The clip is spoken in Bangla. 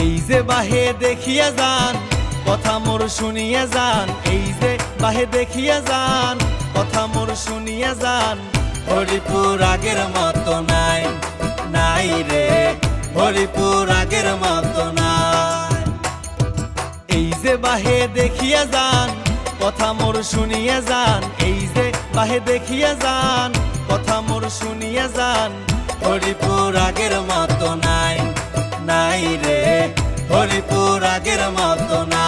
যে বাহে দেখিয়া যান, কথা মোর শুনিয়া যান। এই যে বাহে দেখিয়া যান, কথা মোর শুনিয়া যান। হরিপুর আগের মতো নাই নাই রে। হরিপুর আগের মতো নাই। এই যে বাহে দেখিয়া যান, কথা মোর শুনিয়া যান। এই যে বাহে দেখিয়া যান, কথা মোর শুনিয়া যান। হরিপুর আগের মতো নাই